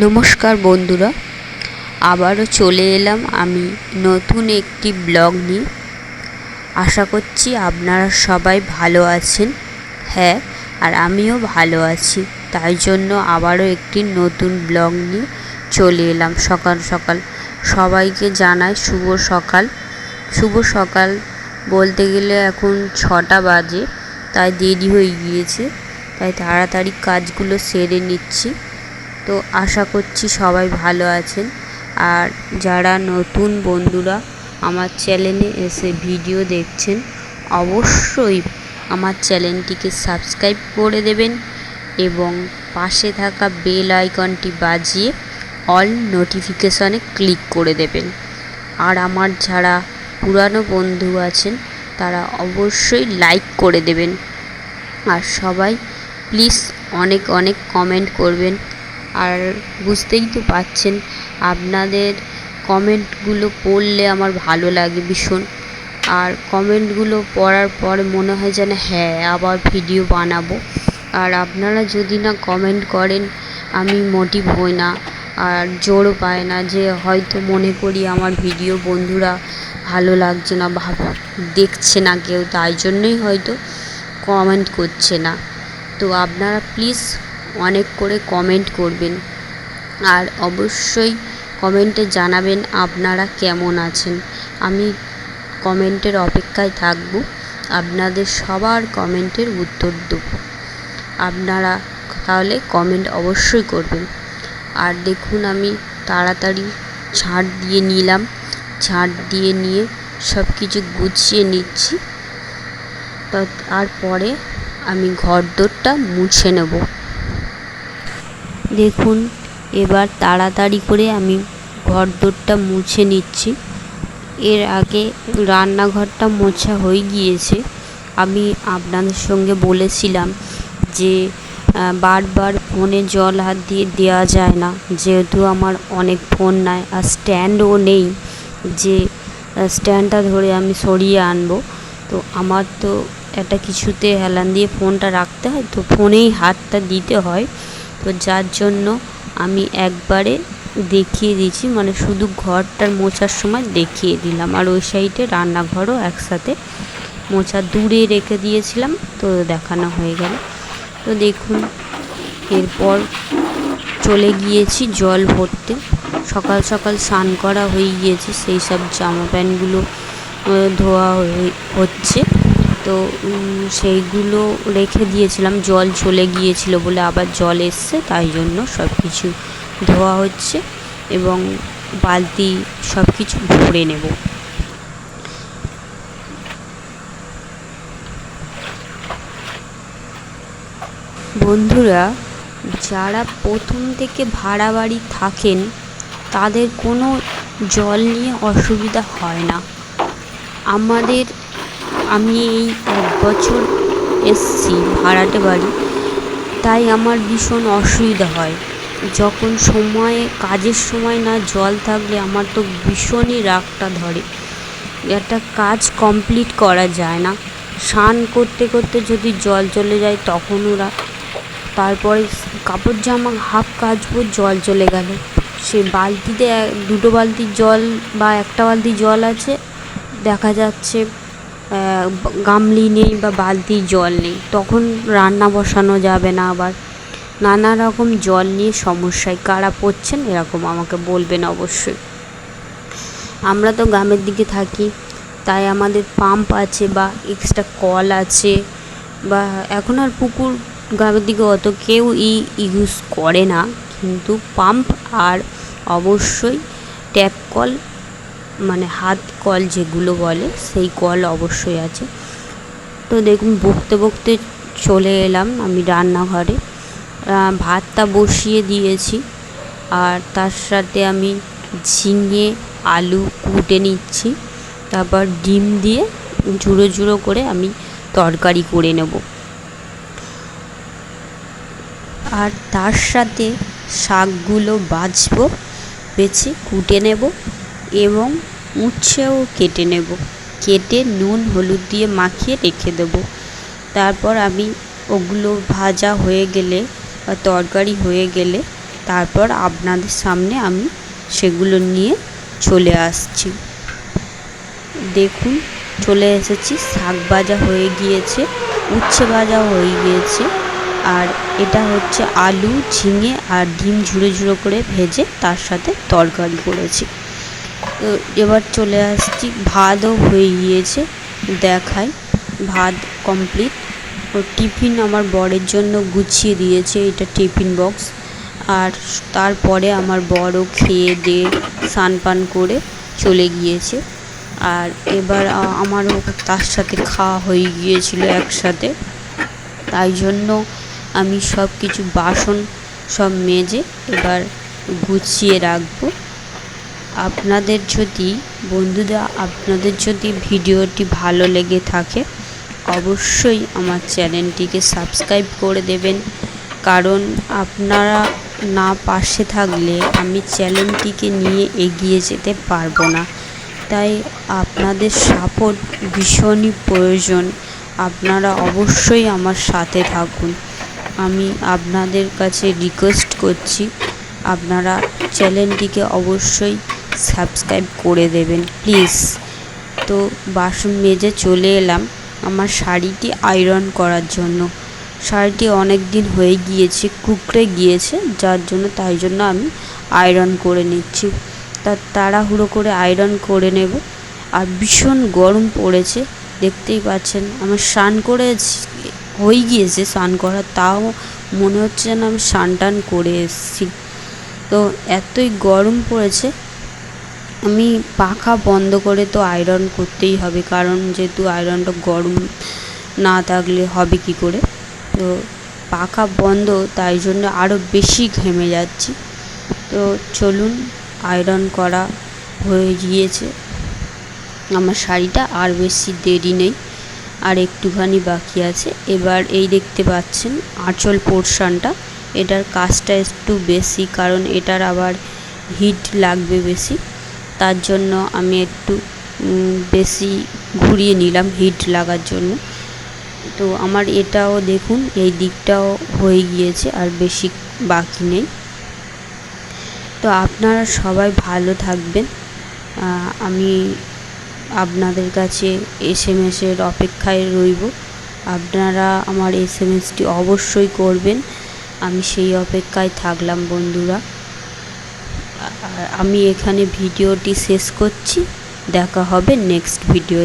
নমস্কার বন্ধুরা, আবারও চলে এলাম আমি নতুন একটি ব্লগ নিয়ে। আশা করছি আপনারা সবাই ভালো আছেন হ্যাঁ আর আমিও ভালো আছি। তাই জন্য আবারও একটি নতুন ব্লগ নিয়ে চলে এলাম সকাল সকাল। সবাইকে জানাই শুভ সকাল। শুভ সকাল বলতে গেলে এখন ছটা বাজে, তাই দেরি হয়ে গিয়েছে। তাই তাড়াতাড়ি কাজগুলো সেরে নিচ্ছি। তো আশা করছি সবাই ভালো আছেন। আর যারা নতুন বন্ধুরা আমার চ্যানেলে এসে ভিডিও দেখছেন, অবশ্যই আমার চ্যানেলটিকে সাবস্ক্রাইব করে দেবেন এবং পাশে থাকা বেল আইকনটি বাজিয়ে অল নোটিফিকেশনে ক্লিক করে দেবেন। আর আমার যারা পুরানো বন্ধু আছেন, তারা অবশ্যই লাইক করে দেবেন। আর সবাই প্লিজ অনেক অনেক কমেন্ট করবেন। আর বুঝতেই তো পারছেন আপনাদের কমেন্টগুলো পড়লে আমার ভালো লাগে ভীষণ। আর কমেন্টগুলো পড়ার পর মনে হয় যেন হ্যাঁ আবার ভিডিও বানাবো। আর আপনারা যদি না কমেন্ট করেন, আমি মোটিভ হই না আর জোরও পায় না যে হয়তো মনে করি আমার ভিডিও বন্ধুরা ভালো লাগছে না, ভাব দেখছে না কেউ, তাই জন্যই হয়তো কমেন্ট করছে না। তো আপনারা প্লিজ অনেক করে কমেন্ট করবেন। আর অবশ্যই কমেন্টে জানাবেন আপনারা কেমন আছেন। আমি কমেন্টের অপেক্ষায় থাকব। আপনাদের সবার কমেন্টের উত্তর দেব। আপনারা তাহলে কমেন্ট অবশ্যই করবেন। আর দেখুন আমি তাড়াতাড়ি ঝাঁট দিয়ে নিলাম। ঝাঁট দিয়ে নিয়ে সব কিছু গুছিয়ে নিচ্ছি। তারপরে আমি ঘর দোরটা মুছে নেব। দেখুন, এবার তাড়াতাড়ি করে আমি ঘর দোরটা মুছে নিচ্ছি। এর আগে রান্নাঘরটা মোছা হয়ে গিয়েছে। আমি আপনাদের সঙ্গে বলেছিলাম যে বারবার ফোনে জল হাত দিয়ে দেওয়া যায় না। যেহেতু আমার অনেক ফোন নাই, আর স্ট্যান্ডও নেই যে স্ট্যান্ডটা ধরে আমি সরিয়ে আনব। তো আমার তো একটা কিছুতে হেলান দিয়ে ফোনটা রাখতে হয়, তো ফোনেই হাতটা দিতে হয়। তো যার জন্য আমি একবারে দেখিয়ে দিয়েছি মানে শুধু ঘরটার মোছার সময় দেখিয়ে দিলাম। আর ওই সাইডে রান্নাঘরও একসাথে মোছা দূরে রেখে দিয়েছিলাম, তো দেখানো হয়ে গেল। তো দেখুন, এরপর চলে গিয়েছি জল ভরতে। সকাল সকাল স্নান করা হয়ে গিয়েছে, সেই সব জামা প্যান্টগুলো ধোয়া হচ্ছে। তো সেইগুলো রেখে দিয়েছিলাম। জল চলে গিয়েছিল বলে আবার জল এসছে, তাই জন্য সব কিছু ধোয়া হচ্ছে এবং বালতি সব কিছু ভরে নেব। বন্ধুরা, যারা প্রথম থেকে ভাড়া বাড়ি থাকেন, তাদের কোনো জল নিয়ে অসুবিধা হয় না। আমাদের আমি এই এক বছর এসছি ভাড়াটে বাড়ি। তাই আমার ভীষণ অসুবিধা হয়। যখন সময়ে, কাজের সময় না জল থাকলে আমার তো ভীষণই রাগটা ধরে। একটা কাজ কমপ্লিট করা যায় না। স্নান করতে করতে যদি জল চলে যায় তখন ওরা তারপরে কাপড় জামা হাফ কাচবো, জল চলে গেল। সে বালতিতে দুটো বালতি জল বা একটা বালতি জল আছে। দেখা যাচ্ছে গামলি নেই বা বালতি জল নেই, তখন রান্না বসানো যাবে না আবার। নানা রকম জল নিয়ে সমস্যায় কারা পড়ছেন এরকম আমাকে বলবেন অবশ্যই। আমরা তো গ্রামের দিকে থাকি, তাই আমাদের পাম্প আছে বা এক্সট্রা কল আছে বা এখন আর পুকুর গ্রামের দিকে অত কেউ ই ইউজ করে না, কিন্তু পাম্প আর অবশ্যই ট্যাপ কল মানে হাত কল যেগুলো বলে, সেই কল অবশ্যই আছে। তো দেখুন, বকতে বকতে চলে এলাম আমি রান্নাঘরে। ভাতটা বসিয়ে দিয়েছি, আর তার সাথে আমি ঝিঙে, আলু কুটে নিচ্ছি। তারপর ডিম দিয়ে জুড়ো জুড়ো করে আমি তরকারি করে নেব। আর তার সাথে শাকগুলো বাছবো বেছে কুটে নেব। এবং উচ্ছেও কেটে নেব। কেটে নুন, হলুদ দিয়ে মাখিয়ে রেখে দেবো। তারপর আমি ওগুলো ভাজা হয়ে গেলে বা তরকারি হয়ে গেলে তারপর আপনাদের সামনে আমি সেগুলো নিয়ে চলে আসছি। দেখুন, চলে এসেছি। শাক ভাজা হয়ে গিয়েছে, উচ্ছে ভাজা হয়ে গিয়েছে। আর এটা হচ্ছে আলু, ঝিঙে আর ডিম ঝুড়ো ঝুড়ো করে ভেজে তার সাথে তরকারি করেছি। এবার চলে আসছি। ভাতও হয়ে গিয়েছে দেখাই। ভাত কমপ্লিট ও টিফিন আমার বরের জন্য গুছিয়ে দিয়েছে, এটা টিফিন বক্স আর তারপরে আমার বড়ও খেয়ে দিয়ে স্নান পান করে চলে গিয়েছে। আর এবার আমারও তার সাথে খাওয়া হয়ে গিয়েছিল একসাথে। তাই জন্য আমি সব কিছু বাসন সব মেজে এবার গুছিয়ে রাখব। আপনাদের যদি, বন্ধুরা, আপনাদের যদি ভিডিওটি ভালো লেগে থাকে, অবশ্যই আমার চ্যানেলটিকে সাবস্ক্রাইব করে দেবেন। কারণ আপনারা না পাশে থাকলে আমি চ্যানেলটিকে নিয়ে এগিয়ে যেতে পারব না। তাই আপনাদের সাপোর্ট ভীষণই প্রয়োজন। আপনারা অবশ্যই আমার সাথে থাকুন। আমি আপনাদের কাছে রিকোয়েস্ট করছি, আপনারা চ্যানেলটিকে অবশ্যই সাবস্ক্রাইব করে দেবেন, প্লিজ। তো বাসন মেজে চলে এলাম আমার শাড়িটি আয়রন করার জন্য। শাড়িটি অনেক দিন হয়ে গিয়েছে, কুকড়ে গিয়েছে, যার জন্য তাই জন্য আমি আয়রন করে নিচ্ছি। তা তাড়াহুড়ো করে আয়রন করে নেব। আর ভীষণ গরম পড়েছে, দেখতেই পাচ্ছেন। আমার স্নান করে হয়ে গিয়েছে স্নান করা, তাও মনে হচ্ছে যেন আমি স্নান টান করে এসেছি। তো এতই গরম পড়েছে আমি পাখা বন্ধ করে তো আয়রন করতেই হবে, কারণ যেহেতু আয়রনটা গরম না থাকলে হবে কি করে? তো পাখা বন্ধ, তাই জন্য আরও বেশি ঘেমে যাচ্ছি। তো চলুন আয়রন করা হয়ে গিয়েছে। আমার শাড়িটা আর বেশি দেরি নেই, আর একটুখানি বাকি আছে। এবার এই দেখতে পাচ্ছেন আঁচল পোর্শানটা। এটার কাজটা একটু বেশি, কারণ এটার আবার হিট লাগবে বেশি। তার জন্য আমি একটু বেশি ঘুরিয়ে নিলাম হিট লাগার জন্য। তো আমার এটাও দেখুন, এই দিকটাও হয়ে গিয়েছে আর বেশি বাকি নেই। তো আপনারা সবাই ভালো থাকবেন। আমি আপনাদের কাছে এস এম এসের অপেক্ষায় রইব। আপনারা আমার এস এম এসটি অবশ্যই করবেন। আমি সেই অপেক্ষায় থাকলাম বন্ধুরা। আমি এখানে ভিডিওটি শেষ করছি। দেখা হবে নেক্সট ভিডিও